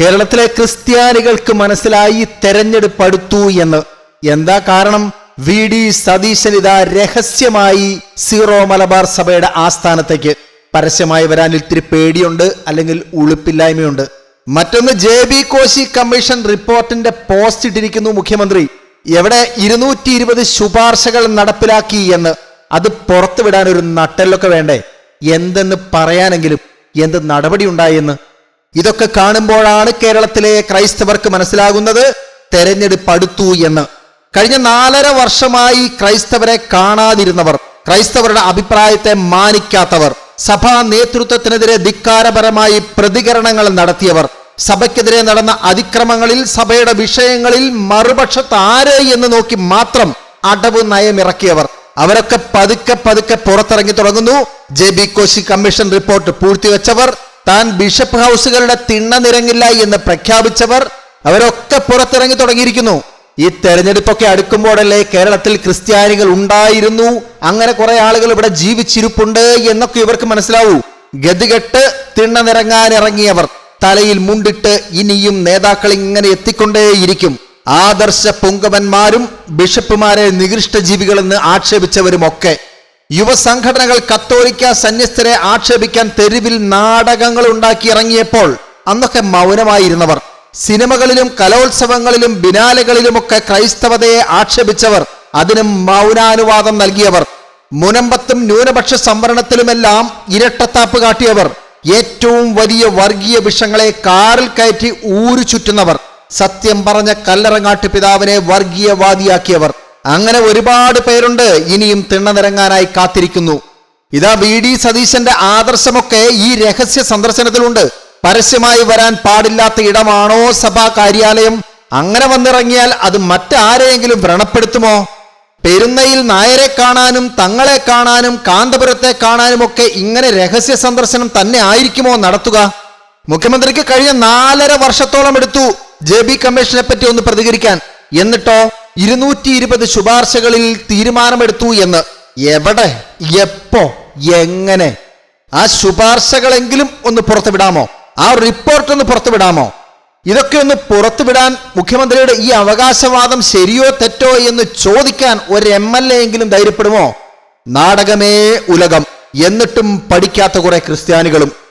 കേരളത്തിലെ ക്രിസ്ത്യാനികൾക്ക് മനസ്സിലായി തെരഞ്ഞെടുപ്പ് അടുത്തു എന്ന്. എന്താ കാരണം? വി. ഡി. സതീശൻ ഇതാ രഹസ്യമായി സീറോ മലബാർ സഭയുടെ ആസ്ഥാനത്തേക്ക്. പരസ്യമായി വരാൻ ഇത്തിരി പേടിയുണ്ട് അല്ലെങ്കിൽ ഉളുപ്പില്ലായ്മയുണ്ട്. മറ്റൊന്ന് ജെ. ബി. കോശി കമ്മീഷൻ റിപ്പോർട്ടിന്റെ പോസ്റ്റ് ഇട്ടിരിക്കുന്നു മുഖ്യമന്ത്രി. എവിടെ ഇരുന്നൂറ്റി ഇരുപത് ശുപാർശകൾ നടപ്പിലാക്കി എന്ന്. അത് പുറത്തുവിടാൻ ഒരു നട്ടെല്ലൊക്കെ വേണ്ടേ? എന്തെന്ന് പറയാനെങ്കിലും എന്ത് നടപടി ഉണ്ടായെന്ന് ഇതൊക്കെ കാണുമ്പോഴാണ് കേരളത്തിലെ ക്രൈസ്തവർക്ക് മനസ്സിലാകുന്നത് തെരഞ്ഞെടുപ്പ് അടുത്തു എന്ന്. കഴിഞ്ഞ നാലര വർഷമായി ക്രൈസ്തവരെ കാണാതിരുന്നവർ ക്രൈസ്തവരുടെ അഭിപ്രായത്തെ മാനിക്കാത്തവർ സഭാ നേതൃത്വത്തിനെതിരെ ധിക്കാരപരമായി പ്രതികരണങ്ങൾ നടത്തിയവർ സഭയ്ക്കെതിരെ നടന്ന അതിക്രമങ്ങളിൽ സഭയുടെ വിഷയങ്ങളിൽ മറുപക്ഷത്ത് ആര് എന്ന് നോക്കി മാത്രം അടവ് നയമിറക്കിയവർ. അവരൊക്കെ പതുക്കെ പതുക്കെ പുറത്തിറങ്ങി തുടങ്ങുന്നു. J B Koshy commission report പൂഴ്ത്തിവെച്ചവർ താൻ ബിഷപ്പ് ഹൗസുകളുടെ തിണ്ണ നിരങ്ങില്ല എന്ന് പ്രഖ്യാപിച്ചവർ അവരൊക്കെ പുറത്തിറങ്ങി തുടങ്ങിയിരിക്കുന്നു. ഈ തെരഞ്ഞെടുപ്പൊക്കെ അടുക്കുമ്പോഴല്ലേ കേരളത്തിൽ ക്രിസ്ത്യാനികൾ ഉണ്ടായിരുന്നു? അങ്ങനെ കുറെ ആളുകൾ ഇവിടെ ജീവിച്ചിരിപ്പുണ്ട് എന്നൊക്കെ ഇവർക്ക് മനസ്സിലാവൂ. ഗതികെട്ട് തിണ്ണ നിറങ്ങാൻ ഇറങ്ങിയവർ തലയിൽ മുണ്ടിട്ട് ഇനിയും നേതാക്കൾ ഇങ്ങനെ എത്തിക്കൊണ്ടേയിരിക്കും. ആദർശ പൊങ്കവന്മാരും ബിഷപ്പുമാരെ നികൃഷ്ട ജീവികളെന്ന് ആക്ഷേപിച്ചവരുമൊക്കെ. യുവസംഘടനകൾ കത്തോലിക്ക സന്യസ്തരെ ആക്ഷേപിക്കാൻ തെരുവിൽ നാടകങ്ങൾ ഉണ്ടാക്കി ഇറങ്ങിയപ്പോൾ അന്നൊക്കെ മൗനമായിരുന്നവർ. സിനിമകളിലും കലോത്സവങ്ങളിലും ബിനാലകളിലുമൊക്കെ ക്രൈസ്തവതയെ ആക്ഷേപിച്ചവർ. അതിനും മൗനാനുവാദം നൽകിയവർ. മുനമ്പത്തും ന്യൂനപക്ഷ സംവരണത്തിലുമെല്ലാം ഇരട്ടത്താപ്പ് കാട്ടിയവർ. ഏറ്റവും വലിയ വർഗീയ വിഷങ്ങളെ കാറിൽ കയറ്റി ഊരു ചുറ്റുന്നവർ സത്യം പറഞ്ഞ കല്ലറങ്ങാട്ട് പിതാവിനെ വർഗീയവാദിയാക്കിയവർ. അങ്ങനെ ഒരുപാട് പേരുണ്ട് ഇനിയും തിണ്ണനിറങ്ങാനായി കാത്തിരിക്കുന്നു. ഇതാ വി ഡി സതീശന്റെ ആദർശമൊക്കെ ഈ രഹസ്യ സന്ദർശനത്തിലുണ്ട്. പരസ്യമായി വരാൻ പാടില്ലാത്ത ഇടമാണോ സഭാ കാര്യാലയം? അങ്ങനെ വന്നിറങ്ങിയാൽ അത് മറ്റാരെയെങ്കിലും വ്രണപ്പെടുത്തുമോ? പെരുന്നയിൽ നായരെ കാണാനും തങ്ങളെ കാണാനും കാന്തപുരത്തെ കാണാനും ഒക്കെ ഇങ്ങനെ രഹസ്യ സന്ദർശനം തന്നെ ആയിരിക്കുമോ നടത്തുക? മുഖ്യമന്ത്രിക്ക് കഴിഞ്ഞ നാലര വർഷത്തോളം എടുത്തു ജെ ബി കമ്മീഷനെ പറ്റി ഒന്ന് പ്രതികരിക്കാൻ. എന്നിട്ടോ ഇരുന്നൂറ്റി ഇരുപത് ശുപാർശകളിൽ തീരുമാനമെടുത്തു എന്ന്. എവിടെ? എപ്പോ? എങ്ങനെ? ആ ശുപാർശകളെങ്കിലും ഒന്ന് പുറത്തുവിടാമോ? ആ റിപ്പോർട്ട് ഒന്ന് പുറത്തുവിടാമോ? ഇതൊക്കെ ഒന്ന് പുറത്തുവിടാൻ മുഖ്യമന്ത്രിയുടെ ഈ അവകാശവാദം ശരിയോ തെറ്റോ എന്ന് ചോദിക്കാൻ ഒരു എം എൽ എ എങ്കിലും ധൈര്യപ്പെടുമോ? നാടകമേ ഉലകം. എന്നിട്ടും പഠിക്കാത്ത കുറെ ക്രിസ്ത്യാനികളും